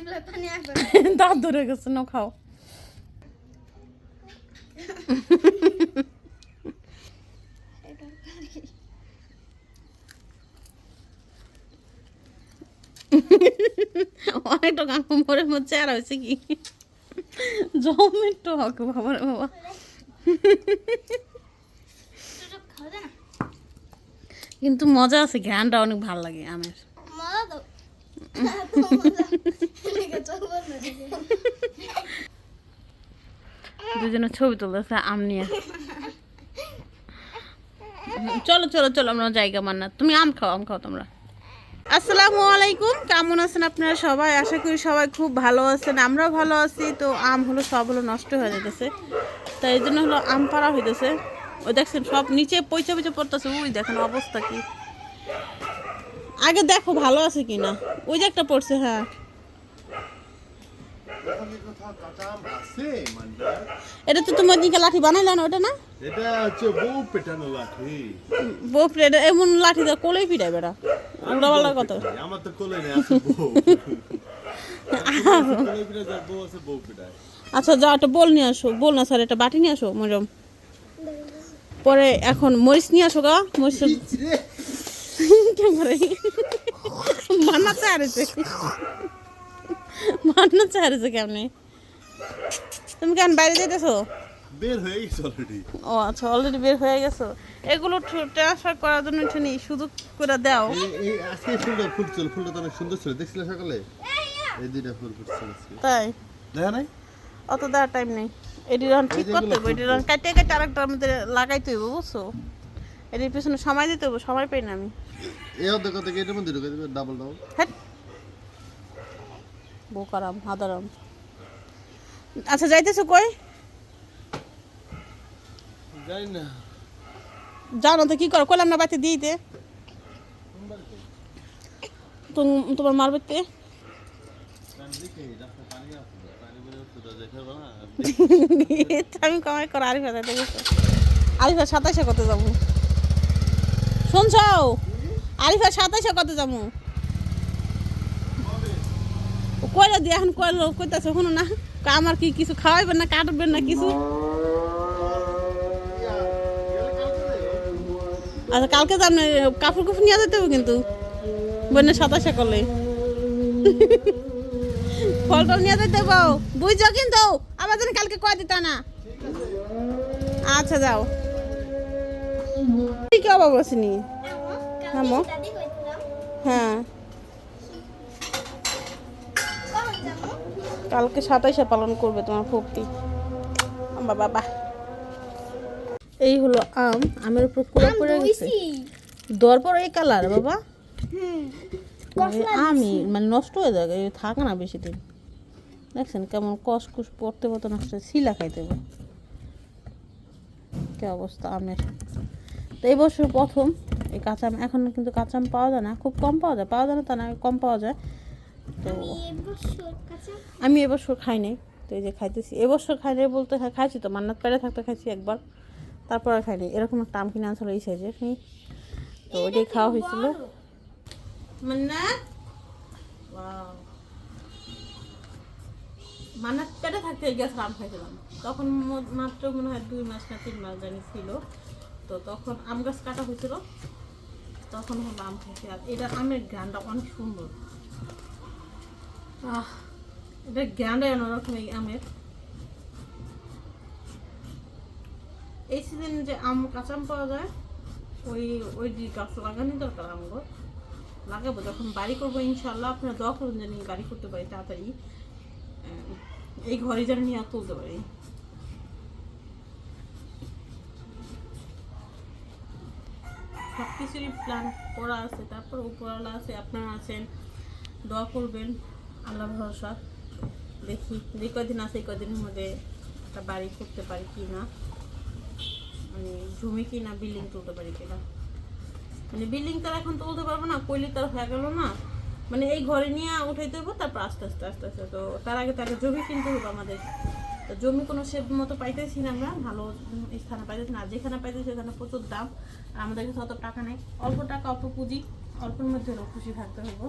দাঁত ধরে গেছে না খাও। অনেকটা কাকু মরে মরছে আর হয়েছে কি? জমেটো হকে বাবা। বাবা কিন্তু মজা আছে ঘ্রানটা অনেক ভালো লাগে আমের মজা তো এত মজা এদিকে দুজনের ছবি তুলতেছে আম নিয়ে। চলো চলো চলো, আমরা জায়গা মান্না তুমি আম খাও আম খাও তোমরা। আসসালামু আলাইকুম, কেমন আছেন আপনারা সবাই? আশা করি সবাই খুব ভালো আছেন, আমরাও ভালো আছি। তো আম হলো, সব হলো নষ্ট হয়ে যেতেছে তাই এই জন্য হলো আম পাড়া হইতেছে। ওই দেখছেন, সব নিচে পয়সা পয়সা পড়তেছে। ওই দেখেন অবস্থা কি। আগে দেখো ভালো আছে কি না ওই যে একটা পড়ছে হ্যাঁ ওখানে কোথাও কাঁচা আম আছে মান্ডা এটা তো তোমার দিকে লাঠি বানাইলা না ওটা না? এটা হচ্ছে বউ পেটানো লাঠি। বাপরে এটা এমন লাঠি দিয়ে কোলেই পিটাই বেড়া উড়া পাল্টা কত আমার তো কোলে নেই আছে বউ। কোলে পিটা যার বউ আছে বউ পিটায়। আচ্ছা যা একটা বল নিয়ে আসো। বল না স্যার একটা বাটি নিয়ে আসো মরম পরে এখন মরিচ নিয়ে আসো গা মরিচ রে। ক্যামেরা মান্না চারেছে মান্না চারেছে কেমনে? তুমি কেন বাইরে যেতেছো বের হয়ে গেছে অলরেডি ও আচ্ছা অলরেডি বের হয়ে গেছো। এগুলো ট্রান্সফার করার জন্য একটু নি সুযোগ করে দাও। এই আজকে ফুলটা ফুটছিল ফুলটা তো অনেক সুন্দর ছিল। দেখছিলে সকালে? এই দুইটা ফুল ফুটছিল তাই? দেখা নাই? অত দেওয়ার টাইম নেই। এটি যখন ঠিক করতে হবে এটি যখন কাটতে কাটতে আরেকটার মধ্যে লাগাইতে হইব বুঝছ? এটির পিছনে সময় দিতে হবে সময় পাই না আমি। এই অর্ধেক অর্ধেক এটার মধ্যে ঢুকে দেবে ডাবল ডাবল হ্যাট বোকারাম হাদারাম। আচ্ছা যাইতেছো কই? জানি না। জানো তো কি করো কইলাম না বাড়িতে দিইতে তুম- তোমার মার বাড়িতে? আমি কমাই করো আরিফা যাইতে গেছো। আরিফা সাতাইশে কত যাব? শুনছ? আরিফা সাতাইশে কত যাব? কইলে দিয়ে এখন কইলো কইতাছে শুনো না আমার কি কিছু খাওয়াইবেন না কাটবেন না কিছু? আচ্ছা কালকে তো আপনি কাপড় কুপড় নিয়ে যেতে হবে কিন্তু। বোনের সাতাশে করলে। ফল টল নিয়ে যেতে হবে। বুঝছ কিন্তু আবার যেন কালকে কয় দিতা না? আচ্ছা যাও। কি অভাব আসেনি হ্যাঁ, মো। দাদি কইছিলাম হ্যাঁ কখন যাব কালকে সাতাইশে পালন করবে তোমার ফুপি। বাবা বাবা। এই হলো আম আমের উপর কুড়া পড়ে গেছে। দেওয়ার পর এই কালার বাবা। আমি মানে নষ্ট হয়ে যাবে থাকে না বেশি দিন দেখছেন কেমন কষকুস পড়তে পড়তে নষ্ট শিলা খাইতে হবে। কি অবস্থা আমের। তো এই বছর প্রথম এই কাঁচা আম এখন কিন্তু কাঁচা আম পাওয়া যায় না খুব কম পাওয়া যায়। পাওয়া যায় না তা না কম পাওয়া যায়। তো আমি এবছর খাই। নাই তো এই যে খাইতেছি। এবছর খাই নাই বলতে হ্যাঁ খাইছি তো মান্নাত পেড়ে থাকতে খাইছি একবার তারপর আর নাই। এরকম একটা আম কিনে আনছিল এই সাইজের তো ওইটাই খাওয়া হয়েছিল। মান্নাত? মান্নাত পেটে থাকতে গ্যাস আম খাইছিলাম। তখন মাত্র মনে হয় দুই মাস না তিন মাস জানি ছিল। তো তখন আম গাছ কাটা হয়েছিল। তখন হলো আম খাইছি। আর এটা আমের গ্রানটা অনেক সুন্দর। আহ এটা গ্রান্ডে অন্যরকম এই আমের এই সিজন যে আম কাঁচা আম পাওয়া যায়, ওই ওই যে গাছ লাগানি দরকার আমগো লাগাবো, যখন বাড়ি করব ইনশাল্লাহ আপনারা দোয়া করুন যেন বাড়ি করতে পারি তাড়াতাড়ি। এই ঘরে যেন নিয়ে তুলতে পারি। সব কিছুরই প্ল্যান করা আছে, তারপর উপরওয়ালা আছে, আপনারা আছেন, দোয়া করবেন। আল্লাহ ভরসা। দেখি যে কদিন আছে এই কদিনের মধ্যে একটা বাড়ি করতে পারি কি না মানে জমি কি না বিল্ডিং তুলতে পারি কিনা। মানে বিল্ডিং তো আর এখন তুলতে পারব না, কইলে তো আর হয়ে গেল না। মানে এই ঘরে নিয়ে উঠাইতে হবে তারপর আস্তে আস্তে আস্তে আস্তে। তো তার আগে তাকে জমি কিনতে হবে আমাদের। তো জমি কোনো সে মতো পাইতেছি না আমরা, ভালো স্থানে পাইতেছি না। যেখানে পাইতেছি সেখানে প্রচুর দাম। আর আমাদের কাছে অত টাকা নেই। অল্প টাকা, অল্প পুঁজি। অল্পের মধ্যে খুশি থাকতে হবে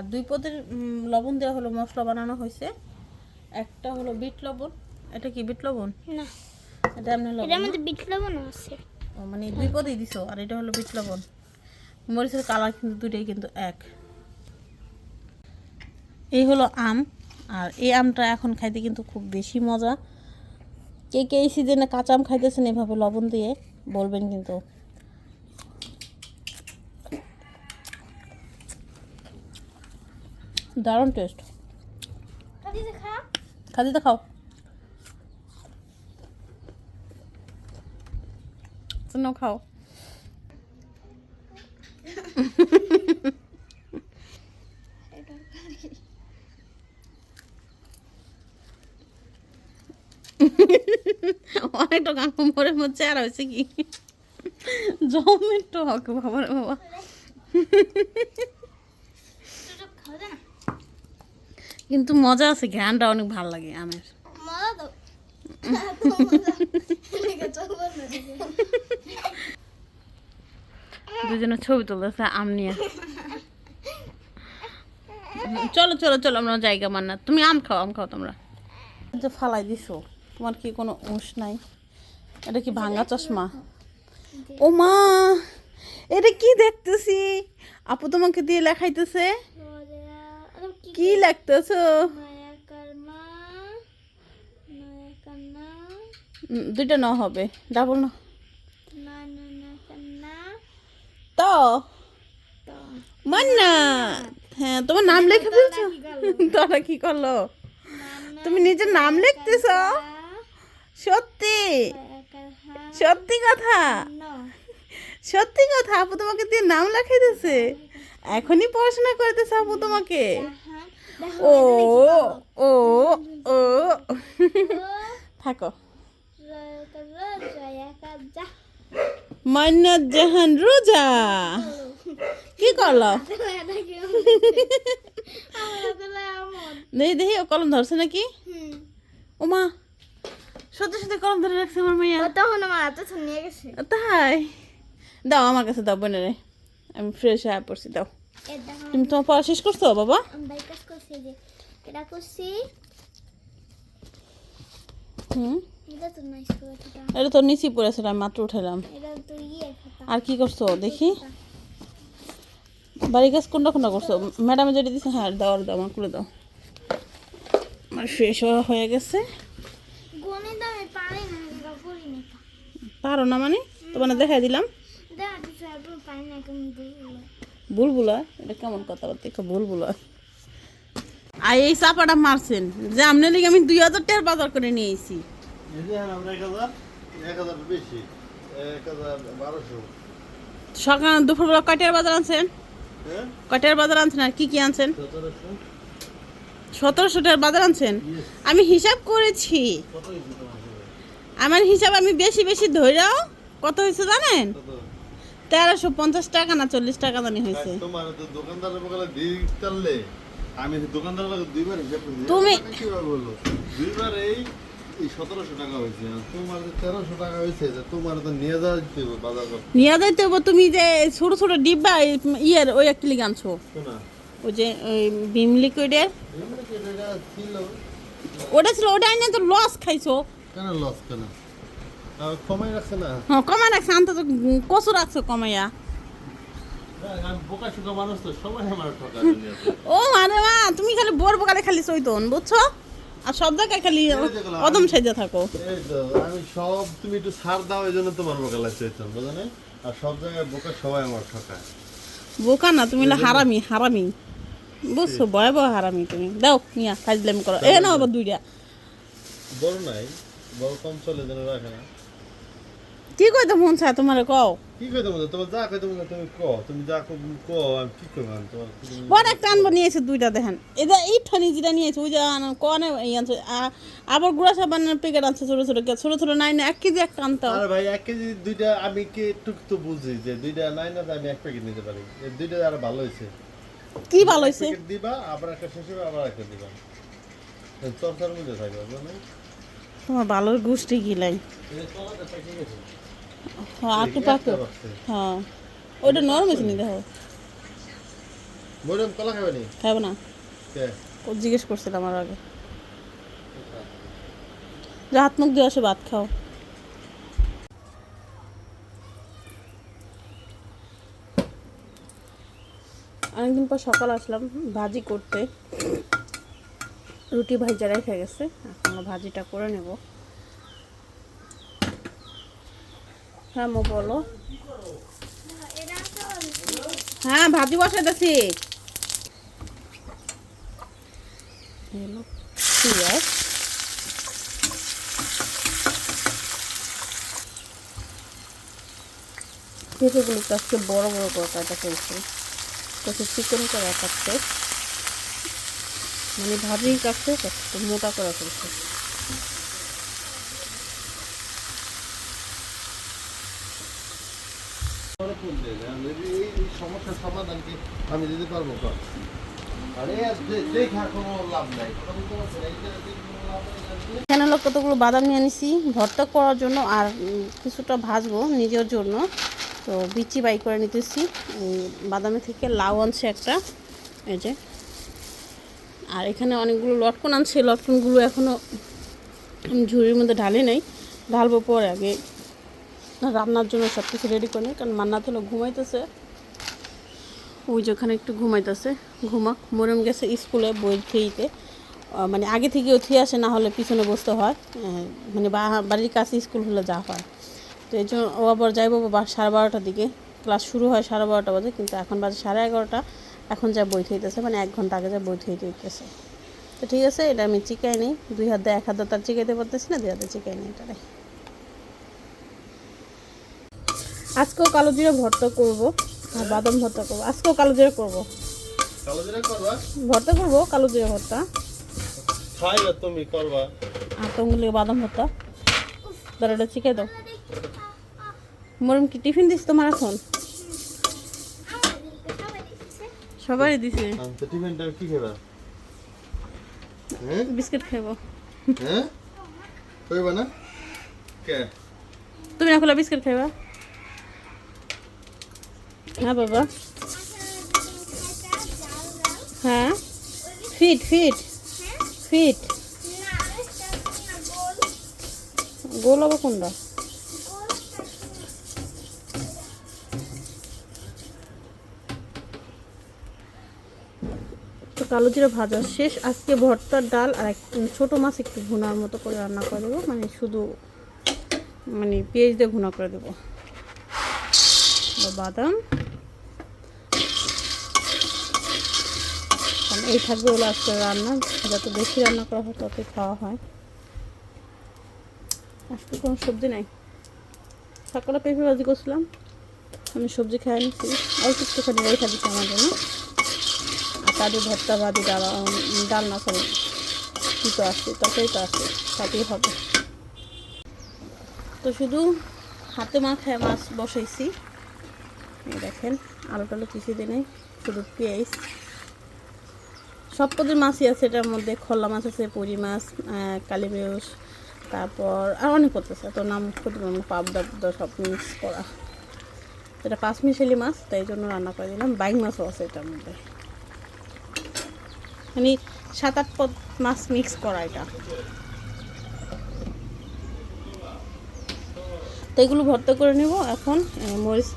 আর দুই পদের লবণ দেওয়া হলো মশলা বানানো হয়েছে। একটা হলো বিট লবণ। এটা কি বিট লবণ? না। এটা এমনি লবণ এটার না? মধ্যে বিট লবণ আছে। ও মানে দুই পদেই দিছো আর এটা হলো বিট লবণ। মরিচের কালার কিন্তু দুটোই কিন্তু এক। এই হলো আম আর এই আমটা এখন খাইতে কিন্তু খুব বেশি মজা। কে কে এই সিজনে কাঁচা আম খাইতেছেন এভাবে লবণ দিয়ে বলবেন কিন্তু। দারুণ টেস্ট কাটি দেখা খাদিতে খাও। অনেকটা মরে মধ্যে আর হয়েছে কি? জমেটো হক বাবা। বাবা খাওয়া যায় না কিন্তু মজা আছে ঘ্রানটা অনেক ভালো লাগে আমের। দুজনে ছবি তুলতেছে আম নিয়ে। চলো চলো চলো আমরা জায়গা মান্না তুমি আম খাও আম খাও তোমরা। যে ফালাই দিছো তোমার কি কোনো উঁশ নাই? এটা কি ভাঙা চশমা? ও মা এটা কি দেখতেছি? আপু তোমাকে দিয়ে লেখাইতেছে? কি লাগতেছো? দুইটা ন হবে। ডাবল না। তো। মান্না। হ্যাঁ তোমার নাম লিখে ফেলছো? তোরা কি করল? তুমি নিজের নাম লিখতেছ? সত্যি? সত্যি কথা? সত্যি কথা? আপু তোমাকে দিয়ে নাম এখনই পড়াশোনা করতেছে আপু তোমাকে। ও ও ও থাকো মান্নাত জাহান রোজা কি করল দেখি দেখি ও কলম ধরছে নাকি ও মা সত্যি সত্যি কলম ধরে রাখছে আমার মাইয়া তখন আমার হাতে নিয়ে গেছে তাই দাও আমার কাছে দাও বোনে রে আমি ফ্রেশ হয়ে পড়ছি দাও তুমি তোমার পড়া শেষ করছ বাবা? এটা করছি। হুম? এটা তো করে নিচে পড়েছিল আমি মাত্র উঠালাম ইয়ে আর কি করছ দেখি। বাড়ি কাজ কোনটা কোনটা করছ? ম্যাডামে যেটা দিচ্ছে হ্যাঁ দাও আর দাও আমার খুলে দাও। আমার হওয়া হয়ে গেছে। করি পারো না মানে? তোমার দেখাই দিলাম। বুলবুলা এটা কেমন কথাবার্তা? একটু বুলবুলা। আর এই চাপাটা মারছেন যে আপনার লিগে আমি দুই হাজার টাকার বাজার করে নিয়ে এসেছি সকাল দুপুরবেলা কয়টার বাজার আনছেন? হ্যাঁ? কয়টার বাজার আনছেন আর কি কি আনছেন? সতেরোশো। টাকার বাজার আনছেন? আমি হিসাব করেছি? আমার হিসাব আমি বেশি বেশি ধরেও কত হয়েছে জানেন? তেরোশো পঞ্চাশ টাকা না চল্লিশ টাকা জানি হয়েছে। আমি দুইবার হিসাব তুমি- দুইবার এই যে নিয়ে যাইতে হব তুমি ছোট ছোট ডিব্বা ইয়ের ওই আনছো। শোনা। ওই যে ওই বিম লিকুইডের ওটা ছিল ওটা এনে তো লস খাইছো। কেন লস কেন? কমাই রাখছে না। হ্যাঁ কমা রাখছে আনতে তো কচু রাখছো কমাইয়া। ও মানে মা তুমি খালি বোর বোকালে খালি চৈতন বুঝছ? আর সব জায়গায় খালি অদম সাইজা থাকো। আমি সব তুমি একটু ছাড় দাও এই জন্য তোমার বোকা লাগছে বুঝো না আর সব জায়গায় বোকা সবাই আমার ঠকায়। বোকা না তুমি হারামি হারামি। বুঝছ ভয়াবহ হারামি তুমি। দাও করো। এ না আবার দুইটা। বড় নাই বড় কম চলে যেন রাখে না। কি কইতে মন চায় তোমার কও? কি কইতে মনে তোমার যা কইতে মনে তুমি ক তুমি যা কো ক আমি কি করব আমি তোমার তুমি- বড় একটা আনব নিয়েছে দুইটা দেখেন। এটা এই ঠানি যেটা নিয়েছে ওই যে কনে এই আনছে আ- আবার গুড়া সাবানের প্যাকেট আনছে ছোট ছোট ছোট ছোট নাই না এক কেজি একটা আনতে আরে ভাই এক কেজি দুইটা আমি কি একটু তো বুঝি যে দুইটা নাই না আমি এক প্যাকেট নিতে পারি। এই দুইটা আর ভালো হয়েছে। কি ভালো প্যাকেট দিবা আবার একটা শেষ হবে আবার একটা দিবা। এই চরচার মধ্যে থাকবে তোমার ভালোর গোষ্ঠী গিলাই এই হ্যাঁ হ্যাঁ। ওইটা নরম হয়েছে নি দেখো? মরিয়ম কলা খাবে নি? খাব না। কে? ও জিজ্ঞেস করছিল আমার আগে। যে হাত মুখ দিয়ে আসে ভাত খাও। অনেকদিন পর সকাল আসলাম ভাজি করতে। রুটি ভাজা রেখে গেছে এখন ভাজিটা করে নেব। হ্যাঁ বলো হ্যাঁ ভাজি বসাইতেছি হলো পেঁয়াজ পেঁপেগুলো তো আজকে বড় বড় করে কাটা ফেলছে কত চিকন করে কাটতে মানে ভাজি কাটছে মোটা করা ফেলছে আমার ফোন দে আমি এই এই সমস্যার সমাধান কি আমি দিতে পারব কর আরে দে- দেখা কোনো লাভ নাই কথা বলতে পারছ না এইটা দেখে কোনো লাভ নাই। জানতে এখানে কতগুলো বাদাম নিয়ে নিছি ভর্তা করার জন্য আর কিছুটা ভাজবো নিজের জন্য। তো বিচি বাই করে নিতেছি। এই বাদামের থেকে লাউ আনছে একটা, এই যে। আর এখানে অনেকগুলো লটকন আনছে লটকনগুলো এখনও ঝুড়ির মধ্যে ঢালি নেই। ঢালবো পরে আগে। রান্নার জন্য সব কিছু রেডি করে নিই কারণ মান্না তো ঘুমাইতেছে। ওই যে ওখানে একটু ঘুমাইতেছে। ঘুমাক। মরম গেছে স্কুলে বই থিয়েতে মানে আগে থেকে উঠে আসে, না হলে পিছনে বসতে হয়। মানে বাড়ির কাছে স্কুল হলে যা হয়। তো এই জন্য ও আবার যাইবো সাড়ে বারোটার দিকে। ক্লাস শুরু হয় সাড়ে বারোটা বাজে, কিন্তু এখন বাজে সাড়ে এগারোটা। এখন যা বই থইতেছে মানে এক ঘণ্টা আগে যা বই থই দিতেছে। তো ঠিক আছে, এটা আমি চিকাই নিই। দুই হাত এক হাত তার চিকাইতে পারতেছি না, দুই হাতে চিকাই নিই এটারে আজকেও কালো জিরা ভর্তা করব। আর বাদাম ভর্তা করব। আজকেও কালো জিরা করব? ভর্তা করব কালো জিরা ভর্তা তুমি করবা। আর তোমগুলো বাদাম ভর্তা। দাও। মরম কি টিফিন দিস তোমার এখন? সবারই দিছে। টিফিনটা কি খাবা হ্যাঁ? বিস্কিট খাব হ্যাঁ? কইবা না? কে? তুমি না খোলা বিস্কিট খাইবা? হ্যাঁ বাবা। হ্যাঁ? Fit fit. ফিট। গোল হব কোনটা? তো কালো জিরা ভাজা শেষ। আজকে ভর্তার ডাল আর এক ছোটো মাছ একটু ভুনার মতো করে রান্না করে দেবো। মানে শুধু মানে পেঁয়াজ দিয়ে ভুনা করে দেবো। বাদাম। এই থাকবে হলো আজকে রান্না যত বেশি রান্না করা হয় ততই খাওয়া হয়। আজকে কোনো সবজি নাই। সকালে পেঁপে ভাজি করছিলাম আমি সবজি খেয়ে নিচ্ছি অল্প একটুখানি রেখে দিচ্ছি আমার জন্য। আর তাদের ভর্তা ভাজি ডাল উম, ডাল না সরি কী তো আসছে তরকারি তো আসছে তাতেই হবে। তো শুধু হাতে মা মাখায় মাছ বসাইছি। দেখেন আলু টালু কিছু দিনে শুধু পেঁয়াজ। সব পদের মাছই আছে এটার মধ্যে খোলা মাছ আছে পুরি মাছ আহ, কালী বেউস তারপর আর অনেক পদ আছে। তো নাম না পাবদা সব মিক্স করা। এটা পাঁচ মিশালি মাছ তাই জন্য রান্না করে দিলাম। বাইক মাছও আছে এটার মধ্যে। মানে সাত আট পদ মাছ মিক্স করা এটা। তো এগুলো ভর্তা করে নেব এখন। মরিচ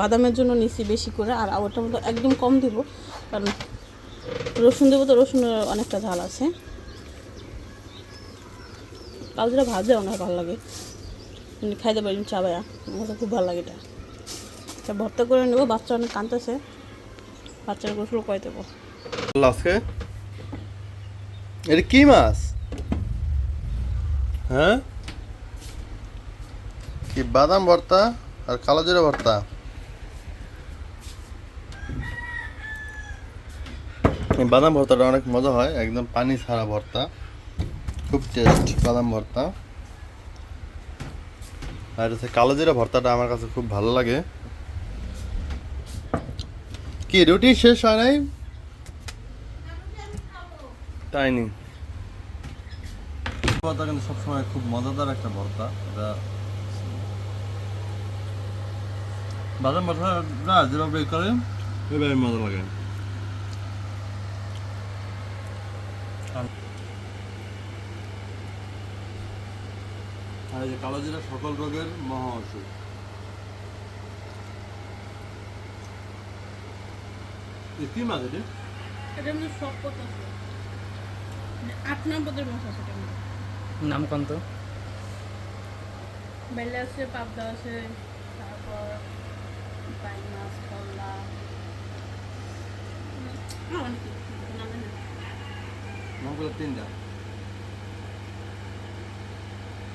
বাদামের জন্য নিচ্ছি বেশি করে আর ওটার মতো একদম কম দিব কারণ রসুন দেবো তো রসুনের অনেকটা ঝাল আছে। কালজিরা ভাজে অনেক ভালো লাগে। খাইতে পারি চাবায়া আমার খুব ভালো লাগে এটা। এটা ভর্তা করে নেব, বাচ্চা অনেক কাঁদতেছে। বাচ্চার গোসল করে দেবো। আজকে? এটা কি মাছ? হ্যাঁ? কি বাদাম ভর্তা আর কালো জিরা ভর্তা? বাদাম ভর্তাটা অনেক মজা হয়, একদম পানি ছাড়া ভর্তা। খুব টেস্ট বাদাম ভর্তা। আর হচ্ছে কালো জিরা ভর্তাটা আমার কাছে খুব ভালো লাগে। কি, রুটি শেষ হয় নাই? তাই নি। ভর্তা কিন্তু সবসময় খুব মজাদার একটা ভর্তা। এটা বাদাম ভর্তাটা যেভাবে করে ওইভাবে মজা লাগে। আর এই যে কালো জিরা সকল রোগের মহা ওষুধ। কি মাছ এটা? এটা মানে সব কথা আছে। মানে আট নম্বরের মাছ আছে এটার মধ্যে নাম কোন তো। বেলে আছে পাবদা আছে তারপর বাইন মাছ কল্লা উম, অনেক কিছু, নাম জানি না। নামগুলো তিনটা।